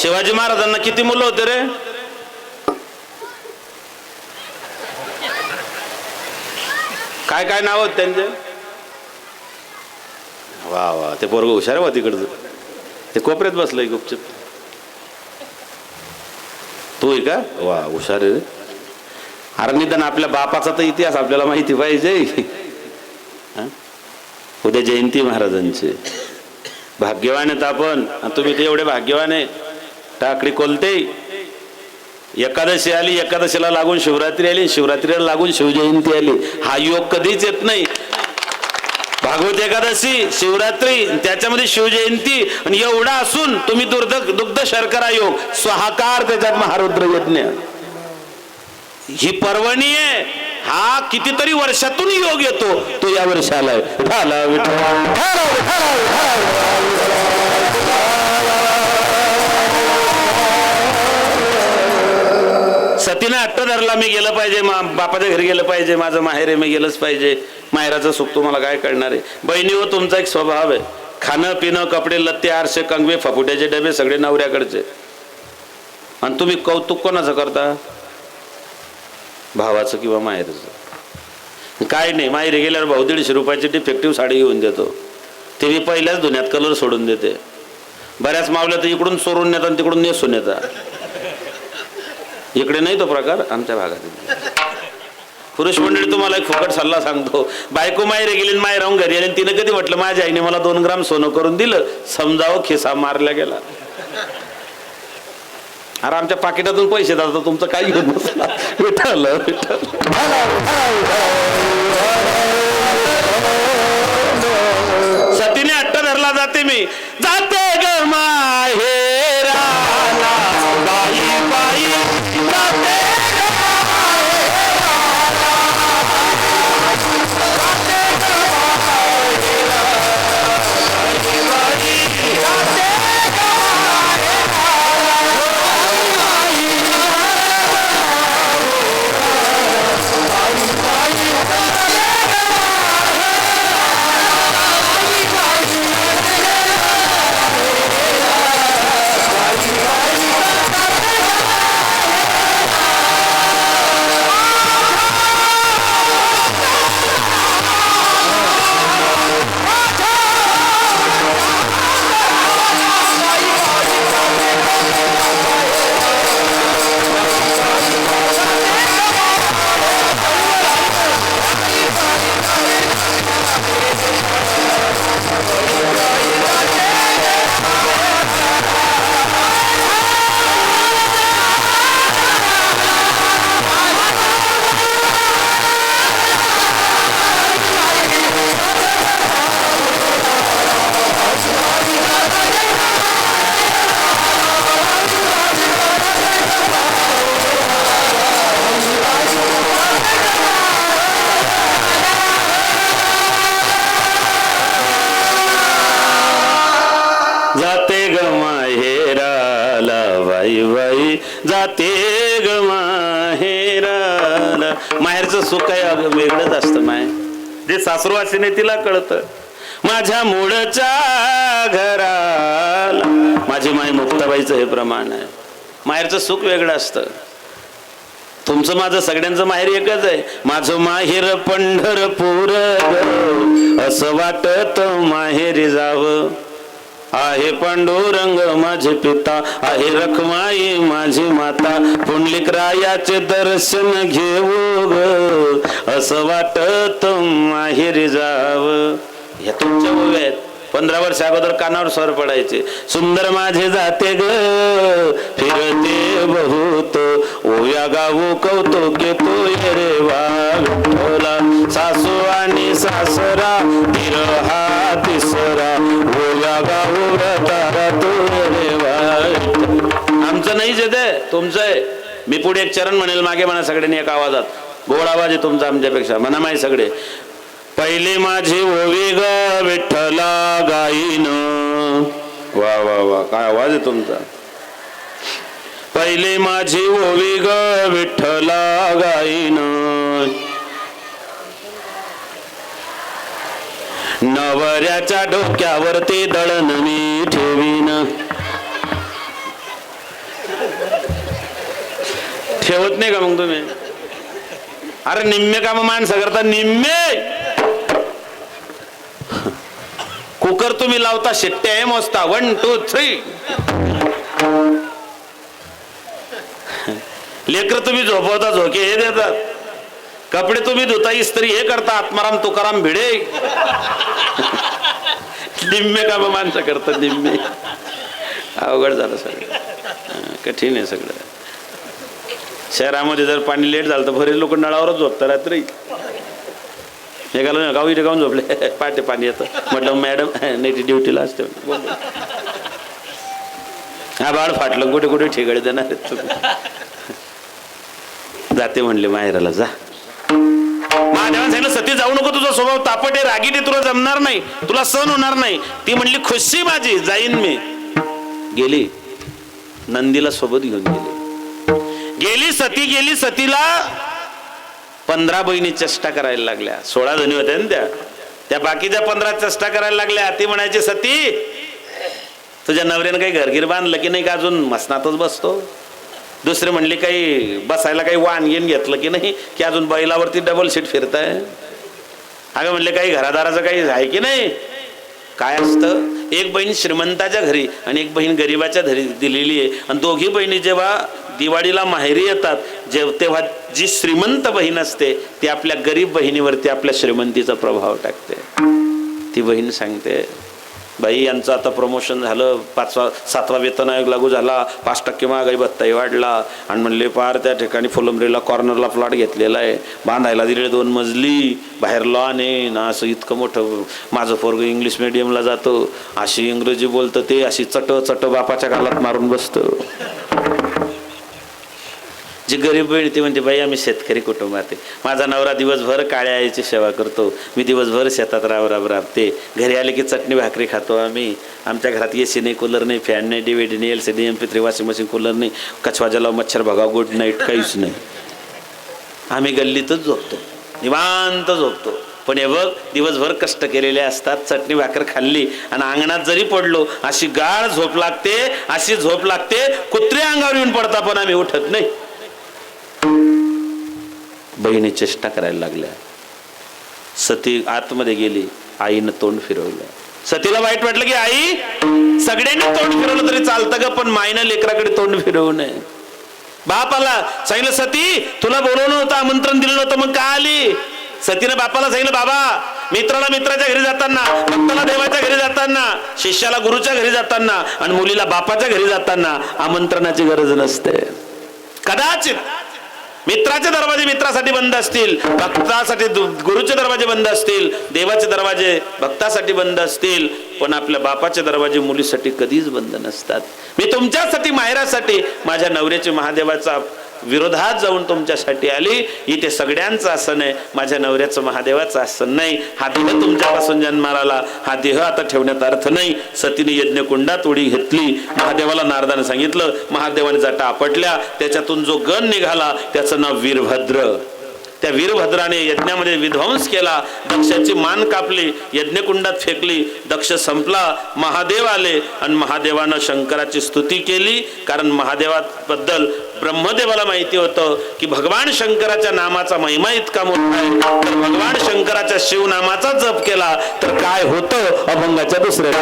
शिवाजी महाराजांना किती मुलं होते रे? काय काय नाव आहेत त्यांचे? वा वा ते पोरग हुशार आहे वा तिकडचं. ते कोपऱ्यात बसलंय गुपचूप. तू आहे का? वा हुशार आहे रे. अरे निदान आपल्या बापाचा तर इतिहास आपल्याला माहिती पाहिजे. उद्या जयंती महाराजांची. भाग्यवान आहेत आपण. तुम्ही ते एवढे भाग्यवान आहे. टाकडी कोलते. एकादशी आली एकादशीला लागून शिवरात्री आली शिवरात्रीला लागून शिवजयंती आली. हा योग कधीच येत नाही. भागवत एकादशी शिवरात्री त्याच्यामध्ये शिवजयंती. आणि एवढा असून तुम्ही दुर्ध दुग्ध शर्करा योग स्वाहाकार त्याच्यात महारुद्र यज्ञ. ही पर्वणी आहे. हा कितीतरी वर्षातून योग येतो. तो या वर्षी आलाय झाला विठ्ठल. सतीने हट्ट धरला मी गेलं पाहिजे मा बापाच्या घरी गेलं पाहिजे माझं माहेर आहे मी गेलंच पाहिजे. माहेराचं सुख तुम्हाला काय कळणार आहे? बहिणीवर हो, तुमचा एक स्वभाव आहे. खाणं पिणं कपडे लत्ते आरसे कंगवे फपुट्याचे डबे सगळे नवऱ्याकडचे. आणि तुम्ही कौतुक कोणाचं करता? भावाचं किंवा माहेरचं. काय नाही माहेरी गेल्यावर भाऊ दीडशे रुपयाची डिफेक्टिव्ह साडी घेऊन देतो. ते मी पहिल्याच धुण्यात कलर सोडून देते. बऱ्याच मावल्या तर इकडून चोरून नेतात आणि तिकडून नेसून येतात इकडे नाही तो प्रकार आमच्या भागात पुरुष मंडळी तुम्हाला एक फुकट सल्ला सांगतो. बायको माहेर गेली आणि माहेर राहून घरी आली आणि तिने कधी म्हटलं माझ्या आईने मला दोन ग्राम सोनं करून दिलं. समजावं खिसा मारला गेला. अरे आमच्या पाकिटातून पैसे जातात तुमचं काय घेऊन बसला सतीने अट्ट धरला जाते मी. जात ते ग माहेराला. माहेरचं सुख आहे वेगळंच असतं माय जे सासरवासीने तिला कळतं. माझ्या मुळच्या घराला. माझी माय मुक्ताबाईचं हे प्रमाण आहे. माहेरचं सुख वेगळं असतं. तुमचं माझं सगळ्यांचं माहेर एकच आहे. माझं माहेर पंढरपूर असं वाटत माहेरी जावं. आहे पांडुरंग माझे पिता आहे रखमाई माझी माता. पुंडलिक रायाचे दर्शन घेऊ ग असं वाटत माहेरी जाव. ह्या तुमच्या ओव्या आहेत. पंधरा वर्ष अगोदर कानावर स्वर पडायचे. सुंदर माझे जाते ग फिरते बहुत. ओव्या गाऊ कौतुक तो रे वा सासू आणि सासरा धीर हा तिसरा. ओया गाऊ आमचं नाहीच येते तुमचं आहे. मी पुढे एक चरण म्हणेल मागे म्हणा सगळ्यांनी एक आवाजात. गोड आवाज आहे तुमचा आमच्यापेक्षा म्हणा माही सगळे. पहिले माझी ओवी ग विठ्ठला गाईन. वा वा वा काय आवाज आहे तुमचा? पहिले माझी ओवी ग विठ्ठला गाईन. नवऱ्याच्या डोक्यावर ते दळण मी ठेवीन. ठेवत नाही का मग तुम्ही? अरे निम्मे काम माणसं करता निम्मे! कुकर तुम्ही लावता शेट्टे आहे मोजता. वन टू थ्री लेकर तुम्ही झोपवता झोके हे देतात. कपडे तुम्ही धुता इस्त्री हे करता आत्माराम तुकाराम भिडे. निम्मे काम माणसं करतात निम्मे. अवघड झालं सगळं. कठीण आहे सगळं. शहरामध्ये जर पाणी लेट झालं तर बरेच लोक नळावरच झोपतात रात्री. हे एकाला गावी गाऊन झोपले. पाटे पाणी येतं. म्हटलं मॅडम नाही ती ड्युटीला असते. बोल. हा बाळ फाटलं कुठे कुठे ठिकाणी देणार जाते म्हणले माहेराला जा. महादेवान सांगितलं सती जाऊ नको तुझा स्वभाव तापट आहे रागीट आहे तुला जमणार नाही तुला सहन होणार नाही. ती म्हणली खुशी माझी जाईन मी. गेली. नंदीला सोबत घेऊन गेली. गेली सती गेली सतीला पंधरा बहिणी चेष्टा करायला लागल्या. सोळा जणी होत्या ना त्या. त्या बाकीच्या पंधरा चेष्टा करायला लागल्या. ती म्हणायची सती तुझ्या नवऱ्यानं काही घरगीर बांधलं की नाही का अजून? मसनातच बसतो. दुसरे म्हणले काही बसायला काही वाणगीन घेतलं की नाही की अजून बैलावरती डबल सीट फिरताय. अगं म्हणले काही घरादाराचं काही आहे की नाही? काय असतं? एक बहीण श्रीमंताच्या घरी आणि एक बहीण गरिबाच्या घरी दिलेली आहे. आणि दोघी बहिणी जेव्हा दिवाळीला माहेरी येतात जेव तेव्हा जी श्रीमंत बहीण असते ती आपल्या गरीब बहिणीवरती आपल्या श्रीमंतीचा प्रभाव टाकते. ती बहीण सांगते बाई यांचं आता प्रमोशन झालं. पाचवा सातवा वेतन आयोग लागू झाला. पाच टक्के महागाई भत्ताही वाढला. आणि म्हणले पार त्या ठिकाणी फुलंब्रीला कॉर्नरला प्लॉट घेतलेला आहे. बांधायला दिले दोन मजली. बाहेर लॉन आहे ना असं इतकं मोठं माझं पोरग इंग्लिश मिडियमला जातो. अशी इंग्रजी बोलतं ते अशी चट चट बापाच्या गालात मारून बसतं. जी गरीब बहीण ती म्हणते बाई आम्ही शेतकरी कुटुंबात आहे. माझा नवरा दिवसभर काळ्या आईची सेवा करतो. मी दिवसभर शेतात राब राब राबते. घरी आले की चटणी भाकरी खातो आम्ही. आमच्या घरात ए सी नाही कूलर नाही फॅन नाही डीव्हीडी नाही L C D M P three washing machine cooler नाही. कछवा जलाव मच्छर भगाव गुड नाईट काहीच नाही. आम्ही गल्लीतच झोपतो. निवांत झोपतो. पण हे बघ दिवसभर कष्ट केलेले असतात चटणी भाकर खाल्ली आणि अंगणात जरी पडलो अशी गाळ झोप लागते अशी झोप लागते कुत्रे अंगावर येऊन पडता पण आम्ही उठत नाही. बहिणी चेष्टा करायला लागल्या. सती आतमध्ये गेली आईनं तोंड फिरवलं. सतीला वाईट वाटलं की आई सगळ्यांनी तोंड फिरवलं तरी चालतं ग पण मायनं लेकराकडे तोंड फिरवू नये. बापाला सांगितलं सती तुला बोलवलं होतं आमंत्रण दिलं नव्हतं मग का आली? सतीनं बापाला सांगितलं बाबा मित्राला मित्राच्या घरी जाताना भक्ताला देवाच्या घरी जाताना शिष्याला गुरुच्या घरी जाताना आणि मुलीला बापाच्या घरी जाताना आमंत्रणाची गरज नसते. कदाचित मित्राचे दरवाजे मित्रासाठी बंद असतील भक्तासाठी दु- गुरुचे दरवाजे बंद असतील देवाचे दरवाजे भक्तासाठी बंद असतील पण आपल्या बापाचे दरवाजे मुलीसाठी कधीच बंद नसतात. मी तुमच्यासाठी माहेरासाठी माझ्या नवऱ्याचे महादेवाचा विरोधात जाऊन तुमच्यासाठी आली. इथे सगळ्यांचं आसन आहे. माझ्या नवऱ्याचं महादेवाचं आसन नाही. हा देह तुमच्यापासून जन्माला आला. हा देह आता ठेवण्यात अर्थ नाही. सतीने यज्ञकुंडात उडी घेतली. महादेवाला नारदाने सांगितलं महादेवाने जाटा आपटल्या. त्याच्यातून जो गण निघाला त्याचं नाव वीरभद्र. त्या वीरभद्राने यज्ञामध्ये विध्वंस केला. दक्षाची मान कापली. यज्ञकुंडात फेकली. दक्ष संपला. महादेव आले आणि महादेवानं शंकराची स्तुती केली. कारण महादेवाबद्दल ब्रह्मदेवाला माहिती होतं की भगवान शंकराच्या नामाचा महिमा इतका मोठा आहे. तर भगवान शंकराच्या शिवनामाचा जप केला तर काय होतं? अभंगाच्या दुसऱ्या